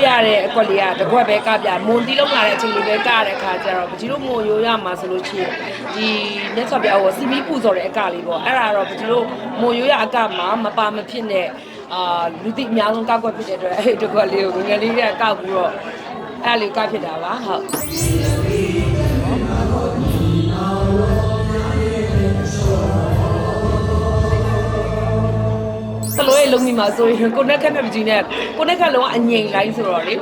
ပြတဲ့အကွက်လေးကတစ်ခွက်ပဲကပြမွန်တီးလုံးလာတဲ့အချိန်လေးပဲကတဲ့အခါကျတော့ပကြီးတို့မွန်ရိုးရမှာဆိုလို့ရှိရင်ဒီမြတ်စွာဘုရားကိုစီမီပူဇော်တဲ့အကလေးပေါ့အဲ့ဒါတော့ပကြီးတို့မွန်ရိုးရအကမှာမပါမဖြစ်နဲ့အာလူသိအများဆုံးကောက်ကွက်ဖြစ်တဲ့အတွက်အဲ့ဒီတစ်ခွက်လေးကိုငယ်ငယ်လေးကကောက်ပြီးတော့အဲ့ဒါလေးကိုကဖြစ်တာပါဟုတ် လိုရဲ့လုံးမိမှာဆိုရင်ကိုနဲ့ခက်နဲ့ပကြီးနဲ့ကိုနဲ့ခက်လုံးကအငိမ်လိုင်းဆိုတော့လေ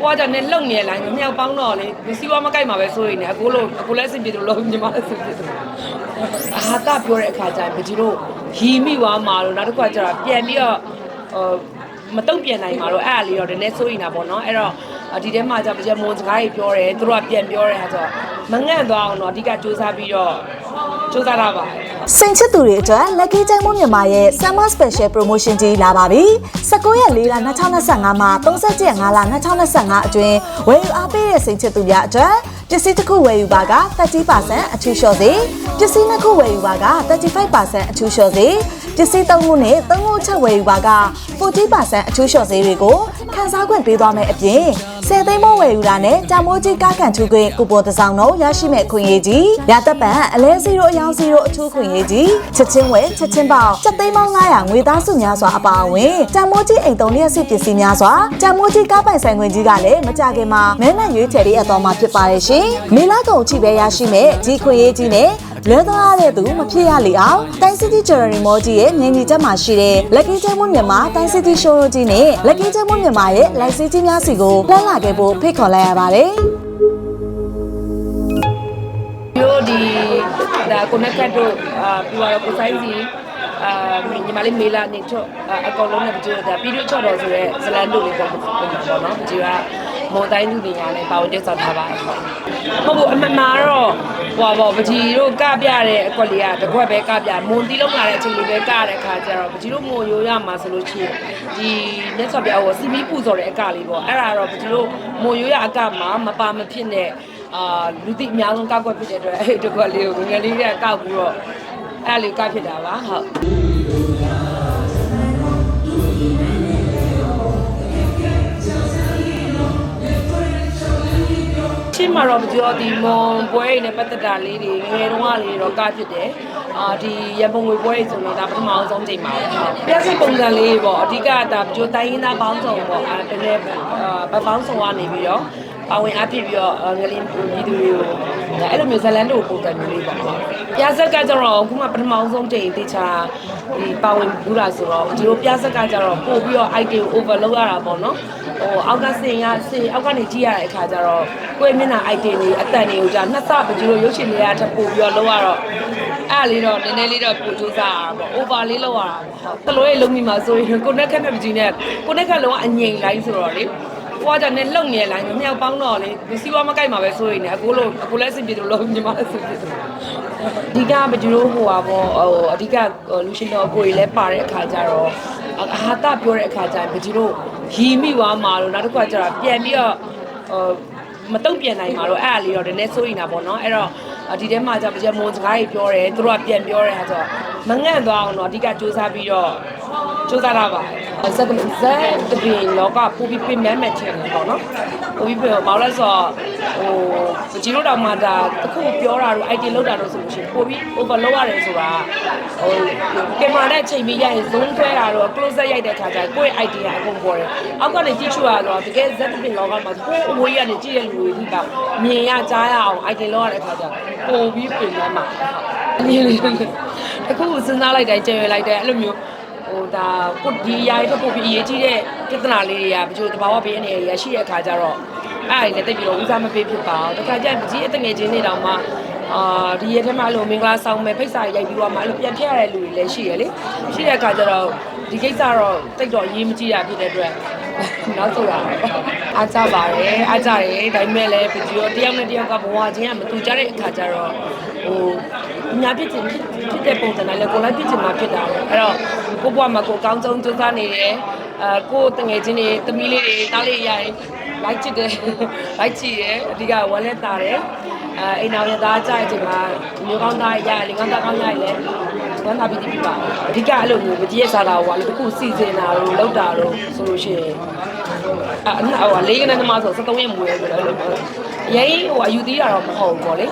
ကိုကကြနဲ့လုံနေလိုင်းမြောက်ပေါင်းတော့လေစီးပွားမကိုက်မှာပဲဆိုရင်လည်းအကိုလိုအကိုလည်းအဆင်ပြေလို့လုံးညီမလည်းအဆင်ပြေလို့အာသာပြောတဲ့အခါကျရင်ပကြီးတို့ရီမိသွားမှာလို့နောက်တစ်ခါကျတော့ပြန်ပြီးတော့ဟိုမတုံ့ပြန်နိုင်မှာတော့အဲ့အလေးတော့နည်းနည်းစိုးရင်တာပေါ့နော်အဲ့တော့ဒီထဲမှာကျပကြီးမွန်စကားကြီးပြောတယ်သူတို့ကပြန်ပြောတဲ့ဟာဆိုတော့မငန့်သွားအောင်တော့အဓိကစူးစမ်းပြီးတော့စူးစမ်းရပါတယ် စိန်ချစ်သူတွေအတွက် Lucky ကျိုင်းမွန်မြန်မာရဲ့ Summer Special Promotion ကြီးလာပါပြီ။19ရက်4လ2025မှာ30ရက်5လ2025အတွင်းဝယ်ယူအားပေးတဲ့စိန်ချစ်သူများအတွက်ပစ္စည်းတစ်ခုဝယ်ယူပါက30%အထူးလျှော့စေပစ္စည်းနှစ်ခုဝယ်ယူပါက35%အထူးလျှော့စေ ပစ္စည်းသုံးခုနဲ့သုံးခုချက်ဝယ်ယူပါက40%အထူးလျှော့စေတွေကိုခန်းစားခွင့်ပေးသွားမယ်အပြင်10သိန်းမိုးဝယ်ယူတာနဲ့တာမိုးကြီးကားကန်ထူခွင့်ကူပေါ်တစ်စောင်းတော့ရရှိမဲ့ခွင့်ရေးကြီးရသက်ပံအလဲ0အယောင်0အထူးခွင့်ရေးကြီးချက်ချင်းဝယ်ချက်ချင်းပေါက်ချက်သိန်းပေါင်း900ငွေသားစုများစွာအပါအဝင်တာမိုးကြီးအိမ်သုံးလျက်စစ်ပစ္စည်းများစွာတာမိုးကြီးကားပိုင်ဆိုင်ခွင့်ကြီးကလည်းမကြခင်မှာမဲနဲ့ရွေးချယ်ရေးအတော်မှာဖြစ်ပါတယ်ရှင်မေလာကုန်အထိပဲရရှိမဲ့ဒီခွင့်ရေးကြီးနဲ့ လွဲသွားရတဲ့သူမဖြစ်ရလေအောင်တိုင်း City Jewelry Mall ကြီးရဲ့ငင်းကြီးချက်မှာရှိတဲ့ Lucky ကျဲမွန်မြန်မာတိုင်း City Showroom ကြီးနဲ့ Lucky ကျဲမွန်မြန်မာရဲ့ live ကြီးများစီကိုလှမ်းလာခဲ့ဖို့ဖိတ်ခေါ်လိုက်ရပါတယ်မျိုးဒီဒါကိုနက်ကတ်တို့အာပြီးတော့ကိုဆိုင်စီအာညီမလေးမေလာနေတော့အကောင်လုံးနဲ့ကြည့်ရတာပြီးတော့ချော့တော်ဆိုရဲဇလန်တို့လေးပေါ့ပေါ့နော်ကြည့်ရ မွန်တိုင်းလူတွေညာနဲ့ပါဝင်တက်ဆောင်ထားပါတယ်ဟုတ်ဘူးအမှန်မှာတော့ဟိုပါပကြီးတို့ကပြတဲ့အကွက်လေးကတစ်ခွက်ပဲကပြမွန်တီးလုံးလာတဲ့အချိန်လေးပဲကတဲ့အခါကျတော့ပကြီးတို့မွန်ရိုးရမှာဆိုလို့ရှိရင်ဒီမြတ်စွာဘုရားကိုစီမီပူဇော်တဲ့အကလေးပေါ့အဲ့ဒါတော့ပကြီးတို့မွန်ရိုးရအကမှာမပါမဖြစ်နဲ့အာလူသိအများဆုံးကောက်ကွက်ဖြစ်တဲ့အတွက်အဲ့ဒီတစ်ခွက်လေးကိုငယ်ငယ်လေးကကောက်ပြီးတော့အဲ့ဒါလေးကောက်ဖြစ်တာပါဟုတ် ရှင်းမှာတော့မပြောဒီမွန်ပွဲတွေနဲ့ပတ်သက်တာလေးတွေငယ်ငယ်တုန်းကလေးတော့ကဖြစ်တယ်အာဒီရန်ပုံငွေပွဲတွေဆိုရင်ဒါပထမအောင်ဆုံးချိန်ပါပဲပြည့်စုံပုံစံလေးပေါ့အဓိကဒါပြောတိုင်းရင်းသားပေါင်းစုံပေါ့အဲတကယ်ဗတ်ပေါင်းစုံကနေပြီးတော့ ပါဝင်အဖြစ်ပြီးတော့ငလင်းပြည်သူတွေကိုအဲ့လိုမျိုးဇလန်တို့ပုံစံမျိုးလေးပေါ့ပြဇက်ကကြတော့အခုမှပထမအောင်ဆုံးချိန်တေချာဒီပါဝင်ဘူးတာဆိုတော့ဒီလိုပြဇက်ကကြတော့ပို့ပြီးတော့ item over လုပ်ရတာပေါ့နော်ဟိုအောက်ကစင်ရစင်အောက်ကနေကြည့်ရတဲ့အခါကျတော့ကိုယ့်မျက်နှာ item တွေအတန်တွေကိုじゃနှစ်ဆပကြည့်လို့ရုပ်ရှင်တွေကထပ်ပို့ပြီးတော့လုပ်ရတော့အဲ့ဒါလေးတော့နည်းနည်းလေးတော့ပို့ကြိုးစားရတာပေါ့ over လေးလုပ်ရတာပေါ့ဟုတ်တလို့ရဲ့လုံးမိမှာဆိုရင်ကိုနဲ့ခက်နဲ့ပကြီးနဲ့ကိုနဲ့ခက်လုံးကအငိမ်လိုင်းဆိုတော့လေ ကိုကကြနဲ့လုံနေလိုင်းမြောက်ပေါင်းတော့လေစီးပွားမကိုက်မှာပဲဆိုရင်လည်းအကိုလိုအကိုလည်းအဆင်ပြေတယ်လို့ညီမလည်းအဆင်ပြေတယ်အဓိကပကြီးတို့ဟိုပါပေါ့ဟိုအဓိကလူရှင်တော်အကိုကြီးလည်းပါတဲ့အခါကျတော့အာဟာတပြောတဲ့အခါကျရင်ပကြီးတို့ရီမိသွားမှာလို့နောက်တစ်ခါကျတော့ပြန်ပြီးတော့ဟိုမတုံ့ပြန်နိုင်မှာတော့အဲ့အလေးတော့နည်းနည်းစိုးရင်တာပေါ့နော်အဲ့တော့ဒီထဲမှာကျပကြမွန်စကားကြီးပြောတယ်သူတို့ကပြန်ပြောတဲ့ဟာဆိုတော့မငန့်သွားအောင်တော့အဓိကစူးစမ်းပြီးတော့စူးစမ်းရပါတယ် ဇက်ကဇက်တပင်လောကပူပြီးပြင်မဲမဲ့ချင်တယ်ပေါ့နော်ပူပြီးပြောဘာလို့လဲဆိုတော့ဟိုပကြီးတို့တောင်မှဒါတစ်ခုပြောတာတို့ idea လောက်တာတို့ဆိုလို့ရှိရင်ပူပြီး over လောက်ရတယ်ဆိုတာဟိုကင်မရာနဲ့ချိန်ပြီးရရင် zoom ခွဲတာတော့ close up ရိုက်တဲ့ခါကျရင်ကိုယ့်ရဲ့ idea အကုန်ပေါ်တယ်အောက်ကနေကြည့်ချူရတော့တကယ်ဇက်တပင်လောကမှာကိုယ်အဝေးကနေကြည့်ရလူတွေဒီကမြင်ရကြားရအောင် idea လောက်ရတဲ့ခါကျပို့ပြီးပြင်လဲမှာမြင်လေအခုစဉ်းစားလိုက်တိုင်းကြံရွယ်လိုက်တဲ့အဲ့လိုမျိုး ဟိုဒါကိုဒီယာရီတော့ပို့ပြီးအရေးကြီးတဲ့ပြဿနာလေးတွေကဘယ်လိုတဘာဝဘေးအနေနဲ့ရရှိတဲ့အခါကျတော့အဲ့ဒါလည်းတိတ်ပြီးတော့ဦးစားမပေးဖြစ်ပါဘူးတခါကျရင်ကြီးအတငယ်ချင်းတွေတောင်မှအာဒီရက်ထဲမှာအဲ့လိုမင်္ဂလာဆောင်မဲ့ဖိတ်စာရိုက်ပြီးတော့မှအဲ့လိုပြန်ထည့်ရတဲ့လူတွေလည်းရှိရလေရှိတဲ့အခါကျတော့ဒီကိစ္စတော့တိတ်တော့အရေးမကြီးတာဖြစ်တဲ့အတွက်နောက်ဆုံးရအောင်အားကြပါတယ်အားကြတယ်ဒါပေမဲ့လည်းပြီးတော့တယောက်နဲ့တယောက်ကဘဝချင်းကမတူကြတဲ့အခါကျတော့ဟို အများဖြစ်ချင်ဖြစ်တဲ့ပုံစံနဲ့လည်းကိုယ်လည်းဖြစ်ချင်မှဖြစ်တာပဲအဲ့တော့ကိုယ့်ဘဝမှာကိုယ်ကောင်းဆုံးစူးစမ်းနေတယ်အဲကိုယ်တငယ်ချင်းတွေသမီးလေးတွေတားလေးရရင်လိုက်ချစ်တယ်လိုက်ချစ်ရယ်အဓိကဝမ်းလက်တာတယ်အဲအိမ်တော်ရသားကြတဲ့အချိန်မှာမျိုးကောင်းသားရရလေကောင်းသားကောင်းရရလေဝမ်းသာပြီးပြပါအဓိကအဲ့လိုမျိုးမကြီးရဲ့စားတာဟိုကလည်းတစ်ခုစီစဉ်တာတို့လောက်တာတို့ဆိုလို့ရှိရင်အအဟိုလေးကနေသမားဆို73ရက်မွေးဆိုတော့အဲ့လိုမျိုးအရင်ဟိုအယူသေးတာတော့မဟုတ်ဘူးပေါ့လေအဲ့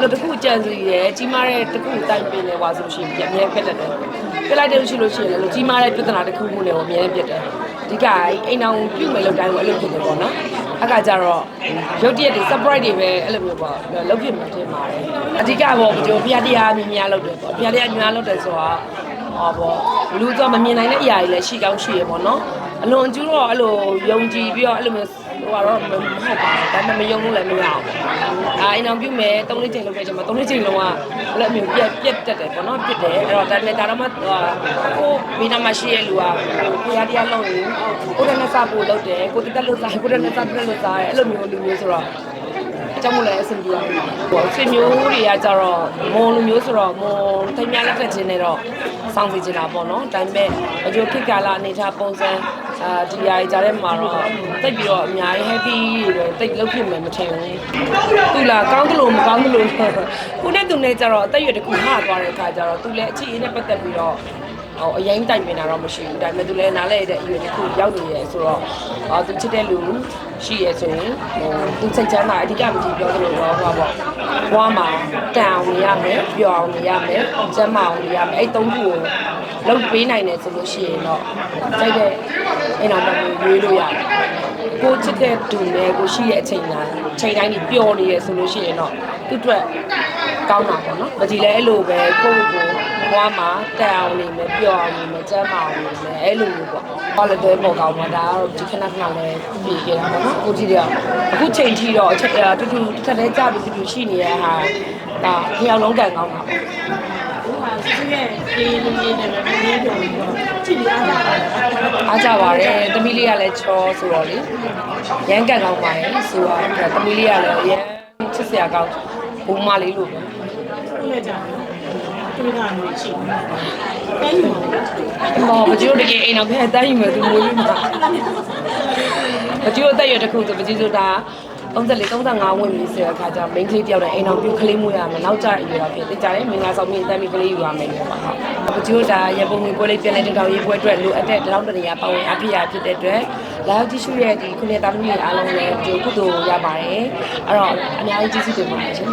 လိုတစ်ခုကြံစီရဲကြီးမားတဲ့တစ်ခုတိုင်ပင်နေပါဆိုလို့ရှိရင်အမြဲပြတ်တတ်တယ်ပြလိုက်တယ်ရှိလို့ရှိရင်လည်းကြီးမားတဲ့ပြဿနာတစ်ခုခုနဲ့ပေါ့အမြဲပြတ်တယ်အဓိကအိမ်အောင်ပြုတ်မယ်လို့တိုင်းပေါ့အဲ့လိုဖြစ်တယ်ပေါ့နော်အခါကျတော့ရုပ်တရက်တွေ surprise တွေပဲအဲ့လိုမျိုးပေါ့လုပ်ဖြစ်မှထင်ပါတယ်အဓိကပေါ့ကျွန်တော်ဖျားတရားမြင်များလုပ်တယ်ပေါ့ဖျားတရားညာလုပ်တယ်ဆိုတာဟောပေါ့လူတော့မမြင်နိုင်တဲ့အရာတွေလည်းရှိကောင်းရှိရပေါ့နော်အလွန်ကျူးတော့အဲ့လိုယုံကြည်ပြီးတော့အဲ့လိုမျိုးဟို ကတော့မဟုတ်ပါဘူးဒါပေမဲ့မယုံလို့လည်းမရအောင်အာအိမ်အောင်ပြုမယ်၃လေးချိန်လုပ်ခဲ့ချင်မှာ၃လေးချိန်လုံးကအဲ့လိုမျိုးပြက်ပြက်တက်တယ်ပေါ့နော်ပြက်တယ်အဲ့တော့ဒါနဲ့ဒါတော့မှကိုမိနာမရှိရဲ့လူကဖျားတရားလုပ်ရင်ကိုယ်တည်းနဲ့စဖို့လုပ်တယ်ကိုယ်တက်လို့စားကိုယ်တည်းနဲ့စတက်လို့စားအဲ့လိုမျိုးလူမျိုးဆိုတော့အကြောင်းမလဲအဆင်ပြေအောင်ဟိုဆွေမျိုးတွေကကြတော့မွန်လူမျိုးဆိုတော့မွန်ထိမ်းများလက်ထက်ချင်းနဲ့တော့စောင့်စီချင်တာပေါ့နော်ဒါပေမဲ့အကျိုးခေတ်ကာလအနေထားပုံစံ အာဒီအရာကြီးကြားထဲမှာတော့တိတ်ပြီးတော့အများကြီး happy တွေတိတ်လုပ်ဖြစ်မယ်မထင်ဘူးသူလားကောင်းသလိုမကောင်းသလိုကိုနဲ့သူနဲ့ကြတော့အသက်အရွယ်တစ်ခုမှသွားတဲ့အခါကျတော့သူလည်းအခြေအနေနဲ့ပတ်သက်ပြီးတော့ဟိုအရင်တိုင်ပင်တာတော့မရှိဘူးဒါပေမဲ့သူလည်းနားလဲတဲ့အရွယ်တစ်ခုရောက်နေရဲဆိုတော့အာသူချစ်တဲ့လူရှိရဲဆိုရင်ဟိုသူစိတ်ချမ်းသာအဓိကမကြီးပြောသလိုတော့ဟောပေါ့ဘွားမှာတန်အောင်နေရမယ်ပျော်အောင်နေရမယ်ကျမ်းမာအောင်နေရမယ်အဲ့သုံးခုကို လုပ်ပေးနိုင်တယ်ဆိုလို့ရှိရင်တော့စိတ်တဲ့အိမ်တော်မှာရွေးလို့ရတယ်ကိုချစ်တဲ့သူနဲ့ကိုရှိတဲ့အချိန်တိုင်းအချိန်တိုင်းကြီးပျော်နေရဆိုလို့ရှိရင်တော့သူ့အတွက်ကောင်းတာပေါ့နော်မကြည်လဲအဲ့လိုပဲကိုယ့်ကိုယ်ဘွားမှာတန်အောင်နေမယ်ပျော်အောင်နေမယ်ကျမ်းမာအောင်နေမယ်အဲ့လိုမျိုးပေါ့ဟောလည်းတဲပေါ်ကောင်းမှာဒါကတော့ဒီခဏခဏလေးပြည်ခဲ့တာပေါ့နော်ကိုကြည့်ရအခုချိန်ထိတော့အချက်အတူတူတစ်ထက်တည်းကြပြီးတူတူရှိနေတဲ့ဟာဒါတစ်ယောက်လုံးကန်ကောင်းတာပေါ့ ဟိုဟာစစ်ရဲ့ဒီလူကြီးတွေပဲမင်းတို့တော့ကြည့်ရတာအားကြပါတယ်သမီးလေးကလည်းချောဆိုတော့လေရမ်းကန်ကောင်းပါတယ်ဆိုတော့သမီးလေးကလည်းရမ်းချစ်စရာကောင်းဘုံမလေးလို့ပဲကိုလည်းကြောင်သူကနေရှိတယ်တိုင်းမှာမော်မကျိုးတကယ်အိမ်အောင်ဖဲတန်းယူမယ်သူမိုးကြီးမှာမကျိုးအသက်ရွယ်တစ်ခုဆိုမကျိုးဆိုတာ 34 35ဝင်ပြီဆိုတဲ့အခါကျတော့ main ကလေးတယောက်နဲ့အိမ်အောင်ပြုကလေးမွေးရမယ်နောက်ကျအရွယ်တော့ဖြစ်တိကျတယ်မင်္ဂလာဆောင်မြင့်တမ်းပြီးကလေးယူရမယ်လေပါဟုတ်မကျိုးဒါရပုံငွေပွဲလေးပြန်လဲတင်တောင်ရေးပွဲအတွက်လိုအပ်တဲ့တောင်းတနေရပါဝင်အဖြစ်ရဖြစ်တဲ့အတွက်လာရောက်ကြည့်ရှုရဲ့ဒီခုနှစ်သားသမီးတွေအားလုံးလည်းဒီကုသိုလ်ရပါတယ်အဲ့တော့အများကြီးကျေးဇူးတင်ပါတယ်ရှင်